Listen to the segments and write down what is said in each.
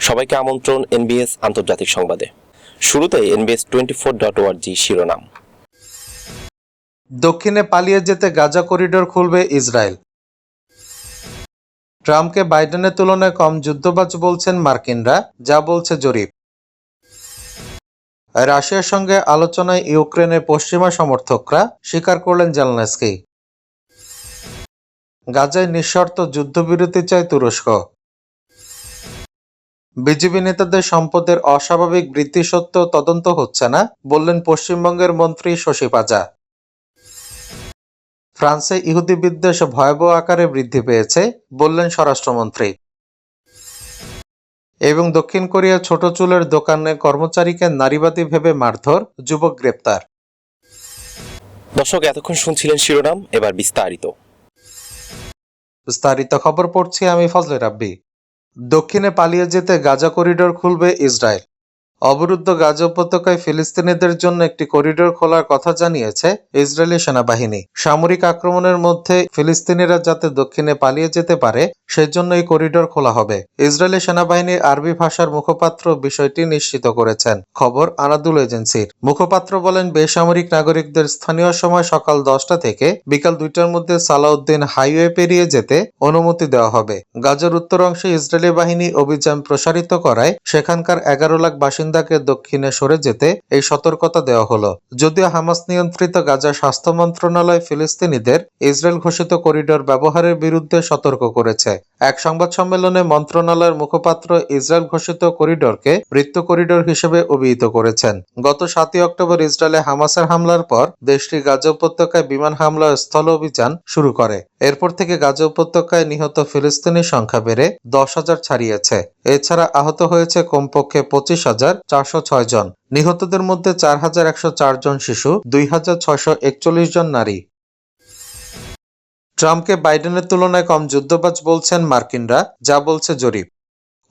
সবাইকে আমন্ত্রণ এনবিএস আন্তর্জাতিক সংবাদে। শুরুতে এনবিএস টোয়েন্টি ফোর ডট ওয়ার্জি শিরোনাম। দক্ষিণে পালিয়ে যেতে গাজা করিডোর খুলবে ইসরায়েল। ট্রাম্পকে বাইডেনের তুলনায় কম যুদ্ধবাজ বলছেন মার্কিনরা, যা বলছে জরিপ। রাশিয়ার সঙ্গে আলোচনায় ইউক্রেনের পশ্চিমা সমর্থকরা স্বীকার করলেন জেলনেস্কি। গাজায় নিঃশর্ত যুদ্ধবিরতি চায় তুরস্ক। বিজেপি নেতাদের সম্পদের অস্বাভাবিক বৃদ্ধি সত্ত্বেও তদন্ত হচ্ছে না বললেন পশ্চিমবঙ্গের মন্ত্রী শশী পাজা। ফ্রান্সে ইহুদি বিদ্বেষ ভয়াবহ আকারে বৃদ্ধি পেয়েছে বললেন স্বরাষ্ট্রমন্ত্রী। এবং দক্ষিণ কোরিয়া ছোট চুলের দোকানে কর্মচারীকে নারীবাদী ভেবে মারধর যুবক গ্রেপ্তার। দর্শক এতক্ষণ শুনছিলেন শিরোনাম এবার বিস্তারিত। বিস্তারিত খবর পড়ছি আমি ফজলে রাব্বি। দক্ষিণে পালিয়ে যেতে গাজা করিডোর খুলবে ইসরায়েল। অবরুদ্ধ গাজা উপত্যকায় ফিলিস্তিনিদের জন্য একটি করিডোর খোলার কথা জানিয়েছে ইসরায়েলি সেনাবাহিনী। সামরিক আক্রমণের মধ্যে ফিলিস্তিনিরা যাতে দক্ষিণে পালিয়ে যেতে পারে, সেজন্য এই করিডোর খোলা হবে। ইসরায়েলি সেনাবাহিনীর আরবি ভাষার মুখপাত্র বিষয়টি নিশ্চিত করেছেন। খবর আনাদুল এজেন্সির। মুখপাত্র বলেন, বেসামরিক নাগরিকদের স্থানীয় সময় সকাল দশটা থেকে বিকাল দুইটার মধ্যে সালাউদ্দিন হাইওয়ে পেরিয়ে যেতে অনুমতি দেওয়া হবে। গাজার উত্তর অংশে ইসরায়েলি বাহিনী অভিযান প্রসারিত করায় সেখানকার এগারো লাখ বাসিন্দাকে দক্ষিণে সরে যেতে এই সতর্কতা দেওয়া হলো। যদিও হামাস নিয়ন্ত্রিত গাজা স্বাস্থ্য মন্ত্রণালয় ফিলিস্তিনিদের ইসরায়েল ঘোষিত করিডোর ব্যবহারের বিরুদ্ধে সতর্ক করেছে। এক সংবাদ সম্মেলনে মন্ত্রণালয়ের মুখপাত্র ইসরায়েল ঘোষিত করিডোরকে মৃত্যু করিডোর হিসেবে অভিহিত করেছেন। গত সাতই অক্টোবর ইসরায়েলে হামাসের হামলার পর দেশটি গাজা উপত্যকায় বিমান হামলা স্থল অভিযান শুরু করে। এরপর থেকে গাজা উপত্যকায় নিহত ফিলিস্তিনি সংখ্যা বেড়ে দশ হাজার ছাড়িয়েছে। এছাড়া আহত হয়েছে কমপক্ষে পঁচিশ হাজার চারশো ছয় জন। নিহতদের মধ্যে চার হাজার একশো চার জন শিশু, দুই হাজার ছয়শো একচল্লিশ জন নারী। ট্রাম্পকে বাইডেনের তুলনায় কম যুদ্ধবাজ বলছেন মার্কিনরা, যা বলছে জরিপ।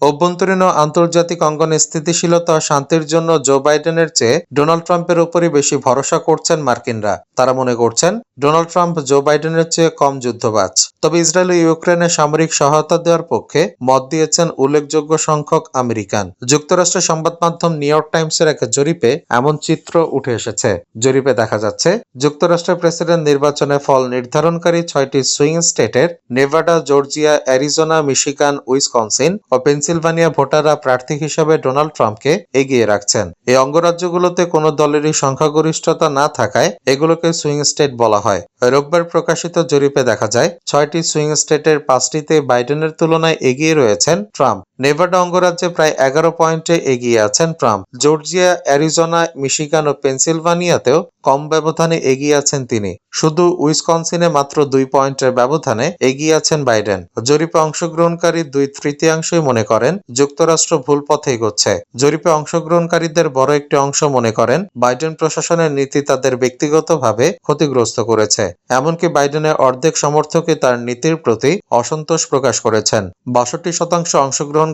অভ্যন্তরীণ ও আন্তর্জাতিক অঙ্গনে স্থিতিশীলতা শান্তির জন্য জো বাইডেনের চেয়ে ডোনাল্ড ট্রাম্পের উপরই বেশি ভরসা করছেন মার্কিনরা। তারা মনে করছেন, ডোনাল্ড ট্রাম্প জো বাইডেনের চেয়ে কম যুদ্ধবাজ। তবে ইসরায়েল ও ইউক্রেনে সামরিক সহায়তা দেওয়ার পক্ষে মত দিয়েছেন উল্লেখযোগ্য সংখ্যক আমেরিকান। যুক্তরাষ্ট্রের সংবাদ মাধ্যম নিউ ইয়র্ক টাইমসের এক জরিপে এমন চিত্র উঠে এসেছে। জরিপে দেখা যাচ্ছে, যুক্তরাষ্ট্রের প্রেসিডেন্ট নির্বাচনে ফল নির্ধারণকারী ছয়টি সুইং স্টেটের Nevada, Georgia, Arizona, Michigan, Wisconsin ও পেনসিলভানিয়া ভোটাররা প্রার্থী হিসেবে ডোনাল্ড ট্রাম্পকে এগিয়ে রাখছেন। এই অঙ্গরাজ্যগুলোতে কোনো দলেরই সংখ্যাগরিষ্ঠতা না থাকায় এগুলোকে সুইং স্টেট বলা হয়। রোববার প্রকাশিত জরিপে দেখা যায়, ছয়টি সুইং স্টেটের পাঁচটিতে বাইডেনের তুলনায় এগিয়ে রয়েছেন ট্রাম্প। নেভাডা অঙ্গরাজ্যে প্রায় এগারো পয়েন্টে এগিয়ে আছেন ট্রাম্প। জর্জিয়া, অ্যারিজোনা, মিশিগান ও পেনসিলভানিয়াতেও কম ব্যবধানে এগিয়ে আছেন তিনি। শুধু উইসকনসিনে মাত্র দুই পয়েন্টের ব্যবধানে এগিয়ে আছেন বাইডেন। জরিপে অংশগ্রহণকারী দুই তৃতীয়াংশই মনে করেন যুক্তরাষ্ট্র ভুল পথে এগোচ্ছে। জরিপে অংশগ্রহণকারীদের বড় একটি অংশ মনে করেন বাইডেন প্রশাসনের নীতি তাদের ব্যক্তিগতভাবে ক্ষতিগ্রস্ত করেছে। এমনকি বাইডেনের অর্ধেক সমর্থকই তার নীতির প্রতি অসন্তোষ প্রকাশ করেছেন। বাষট্টি শতাংশ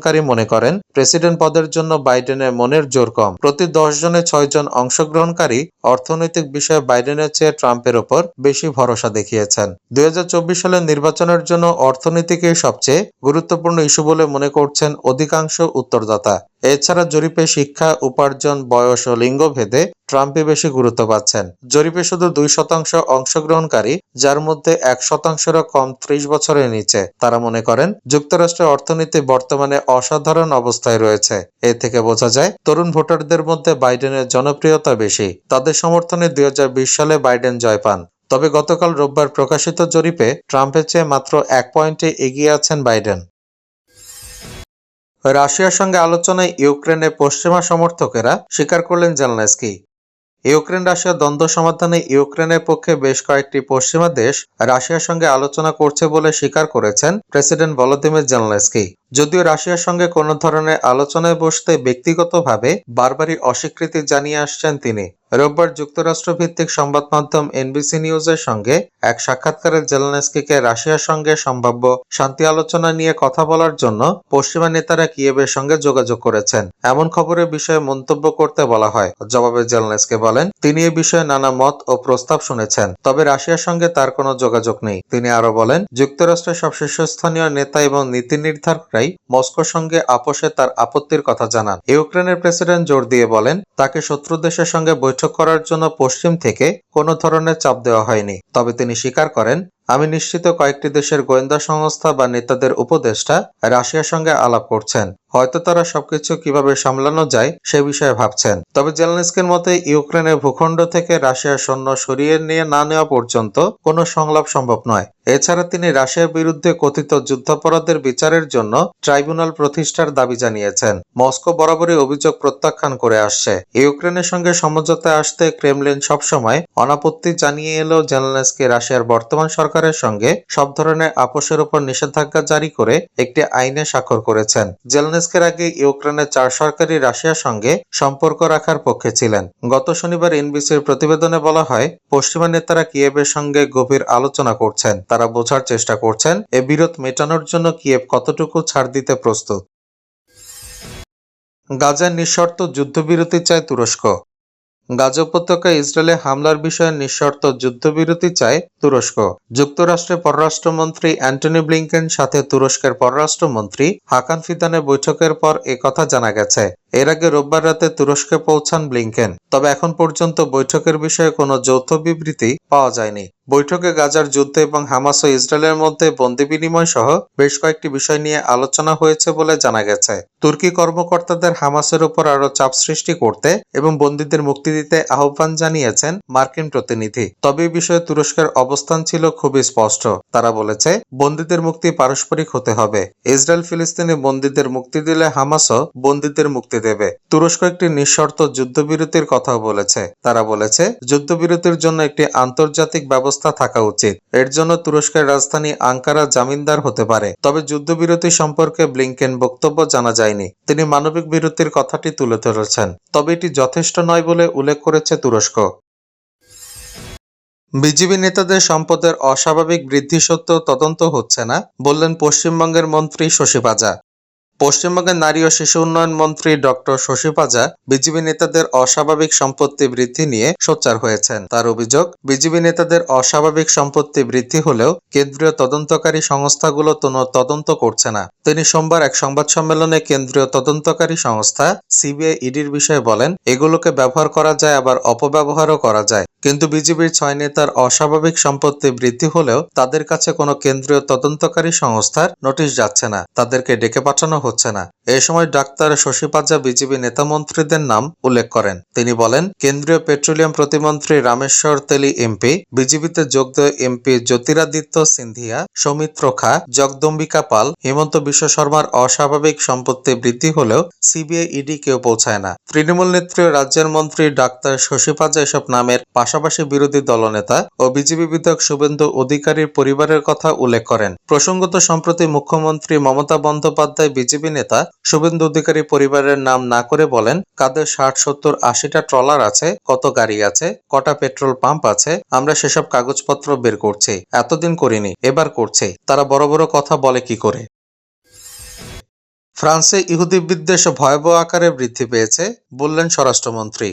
অংশগ্রহণকারী মনে করেন, প্রেসিডেন্ট পদের জন্য বাইডেনের মনের জোর কম। প্রতি দশ জনে ছয়জন অংশগ্রহণকারী অর্থনৈতিক বিষয়ে বাইডেনের চেয়ে ট্রাম্পের ওপর বেশি ভরসা দেখিয়েছেন। দুই হাজার চব্বিশ সালের নির্বাচনের জন্য অর্থনীতিকে সবচেয়ে গুরুত্বপূর্ণ ইস্যু বলে মনে করছেন অধিকাংশ উত্তরদাতা। এছাড়া জরিপে শিক্ষা, উপার্জন, বয়স ও লিঙ্গ ভেদে ট্রাম্পই বেশি গুরুত্ব পাচ্ছেন। জরিপে শুধু দুই শতাংশ অংশগ্রহণকারী, যার মধ্যে এক শতাংশেরও কম ত্রিশ বছরের নিচে। তারা মনে করেন, যুক্তরাষ্ট্রের অর্থনীতি বর্তমানে অসাধারণ অবস্থায় রয়েছে। এ থেকে বোঝা যায়, তরুণ ভোটারদের মধ্যে বাইডেনের জনপ্রিয়তা বেশি। তাদের সমর্থনে দুই হাজার বিশ সালে বাইডেন জয় পান। তবে গতকাল রোববার প্রকাশিত জরিপে ট্রাম্পের চেয়ে মাত্র এক পয়েন্টে এগিয়ে আছেন বাইডেন। রাশিয়ার সঙ্গে আলোচনায় ইউক্রেনের পশ্চিমা সমর্থকেরা স্বীকার করলেন জেলনেস্কি। ইউক্রেন রাশিয়া দ্বন্দ্ব সমাধানে ইউক্রেনের পক্ষে বেশ কয়েকটি পশ্চিমা দেশ রাশিয়ার সঙ্গে আলোচনা করছে বলে স্বীকার করেছেন প্রেসিডেন্ট ভলোদিমির জেলনেস্কি। যদিও রাশিয়ার সঙ্গে কোনো ধরনের আলোচনায় বসতে ব্যক্তিগতভাবে বারবারই অস্বীকৃতি জানিয়ে আসছেন তিনি। রোববার যুক্তরাষ্ট্র ভিত্তিক সংবাদ মাধ্যম এনবিসি নিউজের সঙ্গে এক সাক্ষাৎকারে জেলনেস্কিকে রাশিয়ার সঙ্গে সম্ভাব্য শান্তি আলোচনা নিয়ে কথা বলার জন্য পশ্চিমা নেতারা কিয়েবের সঙ্গে যোগাযোগ করেছেন। এমন খবরের বিষয়ে মন্তব্য করতে বলা হয়। জবাবে জেলনেস্কি বলেন, তিনি এ বিষয়ে নানা মত ও প্রস্তাব শুনেছেন, তবে রাশিয়ার সঙ্গে তার কোনো যোগাযোগ নেই। তিনি আরও বলেন, যুক্তরাষ্ট্রের সব শীর্ষস্থানীয় নেতা এবং নীতি নির্ধারকরা সাংবাদিকরাই মস্কোর সঙ্গে আপোষে তার আপত্তির কথা জানান। ইউক্রেনের প্রেসিডেন্ট জোর দিয়ে বলেন, তাকে শত্রু দেশের সঙ্গে বৈঠক করার জন্য পশ্চিম থেকে কোনো ধরনের চাপ দেওয়া হয়নি। তবে তিনি স্বীকার করেন আমি নিশ্চিত কয়েকটি দেশের গোয়েন্দা সংস্থা বা নেতাদের উপদেষ্টা রাশিয়ার সঙ্গে আলাপ করছেন। হয়তো তারা সবকিছু কীভাবে সামলানো যায় সে বিষয়ে ভাবছেন। তবে জেলনেস্কির মতে, ইউক্রেনের ভূখণ্ড থেকে রাশিয়ার সৈন্য সরিয়ে নিয়ে না নেওয়া পর্যন্ত কোনো সংলাপ সম্ভব নয়। এছাড়া তিনি রাশিয়ার বিরুদ্ধে কথিত যুদ্ধাপরাধের বিচারের জন্য ট্রাইব্যুনাল প্রতিষ্ঠার দাবি জানিয়েছেন। মস্কো বরাবরই অভিযোগ প্রত্যাখ্যান করে আসছে। ইউক্রেনের সঙ্গে সমঝোতায় আসতে ক্রেমলিন সবসময় অনাপত্তি জানিয়ে এলেও জেলনেস্কি রাশিয়ার বর্তমান সরকারের সঙ্গে সব ধরনের আপোষের উপর নিষেধাজ্ঞা জারি করে একটি আইনে স্বাক্ষর করেছেন। জেলনেস্কের আগে ইউক্রেনের চার সরকারি রাশিয়ার সঙ্গে সম্পর্ক রাখার পক্ষে ছিলেন। গত শনিবার এনবিসির প্রতিবেদনে বলা হয়, পশ্চিমা নেতারা কিয়েভের সঙ্গে গভীর আলোচনা করছেন। তারা বোঝার চেষ্টা করছেন, এ বিরোধ মেটানোর জন্য কিয়েভ কতটুকু ছাড় দিতে প্রস্তুত। গাজার নিঃশর্ত যুদ্ধবিরতি চায় তুরস্ক। গাজা উপত্যকায় ইসরায়েলে হামলার বিষয়ে নিঃশর্ত যুদ্ধবিরতি চায় তুরস্ক। যুক্তরাষ্ট্রের পররাষ্ট্রমন্ত্রী অ্যান্টনি ব্লিংকেন সাথে তুরস্কের পররাষ্ট্রমন্ত্রী হাকান ফিদানে বৈঠকের পর এ কথা জানা গেছে। এর আগে রোববার রাতে তুরস্কে পৌঁছান ব্লিংকেন, তবে এখন পর্যন্ত বৈঠকের বিষয়ে কোনো যৌথ বিবৃতি পাওয়া যায়নি। বৈঠকে গাজার যুদ্ধ এবং হামাস ও ইসরায়েলের মধ্যে বন্দি বিনিময় সহ বেশ কয়েকটি বিষয় নিয়ে আলোচনা হয়েছে বলে জানা গেছে। তুর্কি কর্মকর্তাদের হামাসের উপর আরও চাপ সৃষ্টি করতে এবং বন্দীদের মুক্তি দিতে আহ্বান জানিয়েছেন মার্কিন প্রতিনিধি। তবে বিষয়ে তুরস্কের অবস্থান ছিল খুবই স্পষ্ট। তারা বলেছে, বন্দীদের মুক্তি পারস্পরিক হতে হবে। ইসরায়েল ফিলিস্তিনি বন্দীদের মুক্তি দিলে হামাসও বন্দীদের মুক্তি দেবে। তুরস্ক একটি নিঃশর্ত যুদ্ধবিরতির কথাও বলেছে। তারা বলেছে, যুদ্ধবিরতির জন্য একটি আন্তর্জাতিক ব্যবস্থা থাকা উচিত। এর জন্য তুরস্কের রাজধানী আঙ্কারা জামিনদার হতে পারে। তবে যুদ্ধবিরতি সম্পর্কে ব্লিংকেন বক্তব্য জানা যায়নি। তিনি মানবিক বিরতির কথাটি তুলে ধরেছেন। তবে এটি যথেষ্ট নয় বলে উল্লেখ করেছে তুরস্ক। বিজেপি নেতাদের সম্পদের অস্বাভাবিক বৃদ্ধি সত্ত্বেও তদন্ত হচ্ছে না, বললেন পশ্চিমবঙ্গের মন্ত্রী শশী পাজা পশ্চিমবঙ্গের নারী ও শিশু উন্নয়ন মন্ত্রী ডক্টর শশী পাজা বিজেপি নেতাদের অস্বাভাবিক সম্পত্তি বৃদ্ধি নিয়ে সোচ্চার হয়েছেন। তার অভিযোগ, বিজেপি নেতাদের অস্বাভাবিক সম্পত্তি বৃদ্ধি হলেও কেন্দ্রীয় তদন্তকারী সংস্থাগুলো কোনো তদন্ত করছে না। তিনি সোমবার এক সংবাদ সম্মেলনে কেন্দ্রীয় তদন্তকারী সংস্থা সিবিআই ইডির বিষয়ে বলেন, এগুলোকে ব্যবহার করা যায়, আবার অপব্যবহারও করা যায়। কিন্তু বিজেপির ছয় নেতার অস্বাভাবিক সম্পত্তি বৃদ্ধি হলেও তাদের কাছে কোনো কেন্দ্রীয় তদন্তকারী সংস্থার নোটিশ যাচ্ছে না। তাদেরকে ডেকে পাঠানো হচ্ছে না। এ সময় ডাক্তার শশী পাজা বিজেপি নেতা মন্ত্রীদের নাম উল্লেখ করেন। তিনি বলেন, কেন্দ্রীয় পেট্রোলিয়াম প্রতিমন্ত্রী রামেশ্বর তেলি এমপি বিজেপিতে যোগ দেয় এমপি জ্যোতিরাদিত্য সিন্ধিয়া, সৌমিত্র খা, জগদম্বিকা পাল, হিমন্ত বিশ্ব শর্মার অস্বাভাবিক সম্পত্তি বৃদ্ধি হলেও সিবিআই ইডি কেউ পৌঁছায় না। তৃণমূল নেত্রী রাজ্যের মন্ত্রী ডাক্তার শশী পাজা এসব নামের পাশাপাশি বিরোধী দলনেতা ও বিজেপি বিধায়ক শুভেন্দু অধিকারীর পরিবারের কথা উল্লেখ করেন। প্রসঙ্গত, সম্প্রতি মুখ্যমন্ত্রী মমতা বন্দ্যোপাধ্যায় বিজেপি নেতা শুভেন্দু অধিকারী পরিবারের নাম না করে বলেন, কাদের ষাট, সত্তর, আশিটা ট্রলার আছে, কত গাড়ি আছে, কটা পেট্রোল পাম্প আছে, আমরা সেসব কাগজপত্র বের করছি, এতদিন করিনি, এবার করছে। তারা বড় বড় কথা বলে কি করে? ফ্রান্সে ইহুদি বিদ্বেষ ভয়াবহ আকারে বৃদ্ধি পেয়েছে, বললেন স্বরাষ্ট্রমন্ত্রী।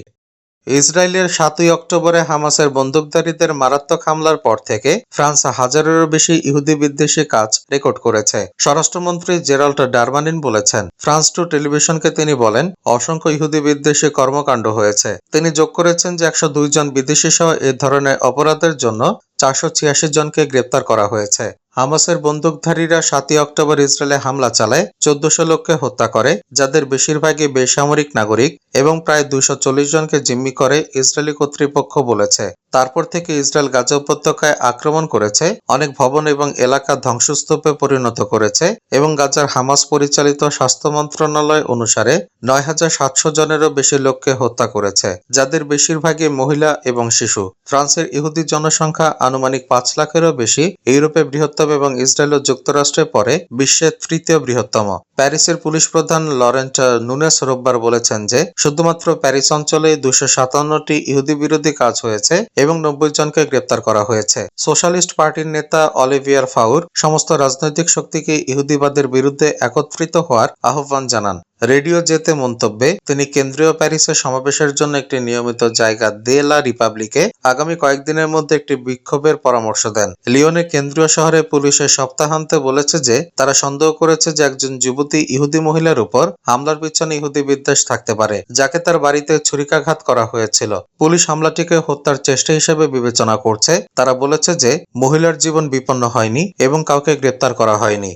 ইসরায়েলের সাতই অক্টোবরে হামাসের বন্দুকধারীদের মারাত্মক হামলার পর থেকে ফ্রান্স হাজারেরও বেশি ইহুদি বিদ্বেষী কাজ রেকর্ড করেছে, স্বরাষ্ট্রমন্ত্রী জেরাল্ড ডারমানিন বলেছেন। ফ্রান্স টু টেলিভিশনকে তিনি বলেন, অসংখ্য ইহুদি বিদ্বেষী কর্মকাণ্ড হয়েছে। তিনি যোগ করেছেন যে একশো দুইজন বিদেশি সহ এ ধরনের অপরাধের জন্য চারশো ছিয়াশি জনকে গ্রেপ্তার করা হয়েছে। হামাসের বন্দুকধারীরা সাতই অক্টোবর ইসরায়েলে হামলা চালায়, চোদ্দশো লোককে হত্যা করে, যাদের বেশিরভাগই বেসামরিক নাগরিক এবং প্রায় চল্লিশ জনকে জিম্মি করে ইসরায়েলি কর্তৃপক্ষ বলেছে। তারপর থেকে ইসরায়েল গাজা উপত্যকায় আক্রমণ করেছে, অনেক ভবন এবং এলাকা ধ্বংসস্তূপে পরিণত করেছে এবং গাজার হামাস পরিচালিত স্বাস্থ্য মন্ত্রণালয় অনুসারে নয় হাজার সাতশো জনেরও বেশি লোককে হত্যা করেছে, যাদের বেশিরভাগই মহিলা এবং শিশু। ফ্রান্সের ইহুদি জনসংখ্যা আনুমানিক পাঁচ লাখেরও বেশি ইউরোপে বৃহত্তম এবং ইসরায়েল ও যুক্তরাষ্ট্রের পরে বিশ্বের তৃতীয় বৃহত্তম। প্যারিসের পুলিশ প্রধান লরেন্ট নুনেস রোববার বলেছেন যে, শুধুমাত্র প্যারিস অঞ্চলে দুশো সাতান্নটি ইহুদি বিরোধী কাজ হয়েছে এবং নব্বই জনকে গ্রেপ্তার করা হয়েছে। সোশ্যালিস্ট পার্টির নেতা অলিভিয়ার ফাউর সমস্ত রাজনৈতিক শক্তিকে ইহুদিবাদের বিরুদ্ধে একত্রিত হওয়ার আহ্বান জানান। রেডিও জেতে মন্তব্যে, তিনি কেন্দ্রীয় প্যারিসে সমাবেশের জন্য একটি নিয়মিত জায়গা দে লা রিপাবলিকে আগামী কয়েকদিনের মধ্যে একটি বিক্ষোভের পরামর্শ দেন। লিওনে কেন্দ্রীয় শহরে পুলিশের সপ্তাহান্তে বলেছে যে, তারা সন্দেহ করেছে যে একজন যুবতী ইহুদি মহিলার উপর হামলার পিছনে ইহুদি বিদ্বেষ থাকতে পারে, যাকে তার বাড়িতে ছুরিকাঘাত করা হয়েছিল। পুলিশ হামলাটিকে হত্যার চেষ্টা হিসেবে বিবেচনা করছে। তারা বলেছে যে, মহিলার জীবন বিপন্ন হয়নি এবং কাউকে গ্রেপ্তার করা হয়নি।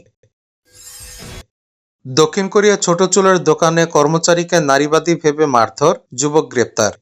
দক্ষিণ কোরিয়া ছোট চুলের দোকানে কর্মচারীকে নারীবাদী ভেবে মারধর যুবক গ্রেপ্তার।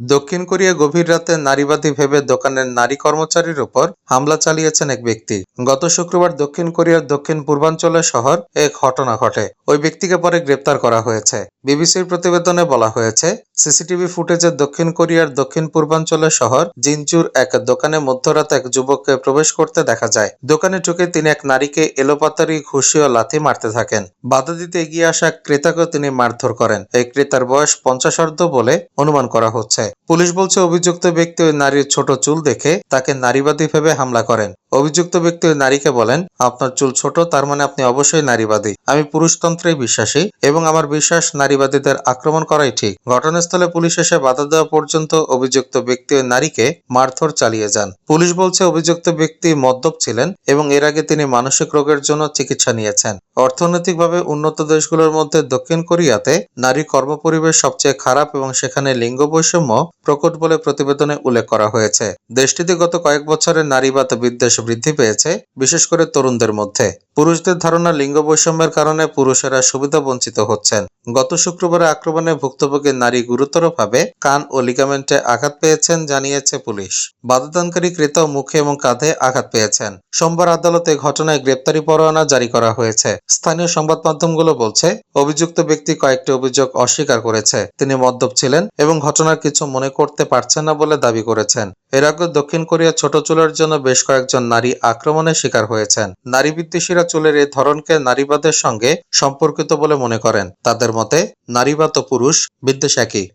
দক্ষিণ কোরিয়া গভীর রাতে নারীবাদী ভেবে দোকানের নারী কর্মচারীর উপর হামলা চালিয়েছেন এক ব্যক্তি। গত শুক্রবার দক্ষিণ কোরিয়ার দক্ষিণ পূর্বাঞ্চলের শহর এক ঘটনা ঘটে। ওই ব্যক্তিকে পরে গ্রেপ্তার করা হয়েছে। বিবিসির প্রতিবেদনে বলা হয়েছে, সিসিটিভি ফুটেজে দক্ষিণ কোরিয়ার দক্ষিণ পূর্বাঞ্চলের শহর জিনচুর এক দোকানে মধ্যরাতে এক যুবককে প্রবেশ করতে দেখা যায়। দোকানে ঢুকে তিনি এক নারীকে এলোপাতারি ঘুষি ও লাথি মারতে থাকেন। বাধা দিতে এগিয়ে আসা ক্রেতাকে তিনি মারধর করেন। এই ক্রেতার বয়স পঞ্চাশার্ধ বলে অনুমান করা হচ্ছে। পুলিশ বলছে, অভিযুক্ত ব্যক্তি ওই নারীর ছোট চুল দেখে তাকে নারীবাদী ভেবে হামলা করেন। অভিযুক্ত ব্যক্তি ওই নারীকে বলেন, আপনার চুল ছোট, তার মানে আপনি অবশ্যই নারীবাদী। আমি পুরুষতন্ত্রে বিশ্বাসী এবং আমার বিশ্বাস নারীবাদীদের আক্রমণ করাই ঠিক। ঘটনাস্থলে পুলিশ এসে বাধা দেওয়া পর্যন্ত অভিযুক্ত ব্যক্তি ওই নারীকে মারধর চালিয়ে যান। পুলিশ বলছে, অভিযুক্ত ব্যক্তি মদ্যপ ছিলেন এবং এর আগে তিনি মানসিক রোগের জন্য চিকিৎসা নিয়েছেন। অর্থনৈতিকভাবে উন্নত দেশগুলোর মধ্যে দক্ষিণ কোরিয়াতে নারী কর্মপরিবেশ সবচেয়ে খারাপ এবং সেখানে লিঙ্গ বৈষম্য প্রকট বলে প্রতিবেদনে উল্লেখ করা হয়েছে। দেশটিতে গত কয়েক বছরে নারীবাদ বিদ্বেষ বৃদ্ধি পেয়েছে, বিশেষ করে তরুণদের মধ্যে। পুরুষদের ধারণা লিঙ্গ বৈষম্যের কারণে পুরুষেরা সুবিধা বঞ্চিত হচ্ছেন। গত শুক্রবারে আক্রমণে ভুক্তভোগী নারী গুরুতরভাবে কান ও লিগামেন্টে আঘাত পেয়েছেন জানিয়েছে পুলিশ। বাধাদানকারী ক্রেতাও মুখে এবং কাঁধে আঘাত পেয়েছেন। সোমবার আদালতে ঘটনায় গ্রেপ্তারি পরোয়ানা জারি করা হয়েছে। স্থানীয় সংবাদ মাধ্যমগুলো বলছে, অভিযুক্ত ব্যক্তি কয়েকটি অভিযোগ অস্বীকার করেছে। তিনি মদ্যপ ছিলেন এবং ঘটনার কিছু মনে করতে পারছেন না বলে দাবি করেছেন। এর আগে দক্ষিণ কোরিয়া ছোট চুলের জন্য বেশ কয়েকজন নারী আক্রমণের শিকার হয়েছেন। নারী বিদ্বেষীরা চুলের এই ধরনকে নারীবাদের সঙ্গে সম্পর্কিত বলে মনে করেন। তাদের মতে নারীবাদ পুরুষ, বিদ্বেষ একই।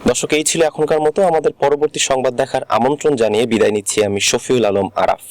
দর্শক, এই ছিল এখনকার মতো। আমাদের পরবর্তী সংবাদ দেখার আমন্ত্রণ জানিয়ে বিদায় নিচ্ছি আমি শফিউল আলম আরাফ।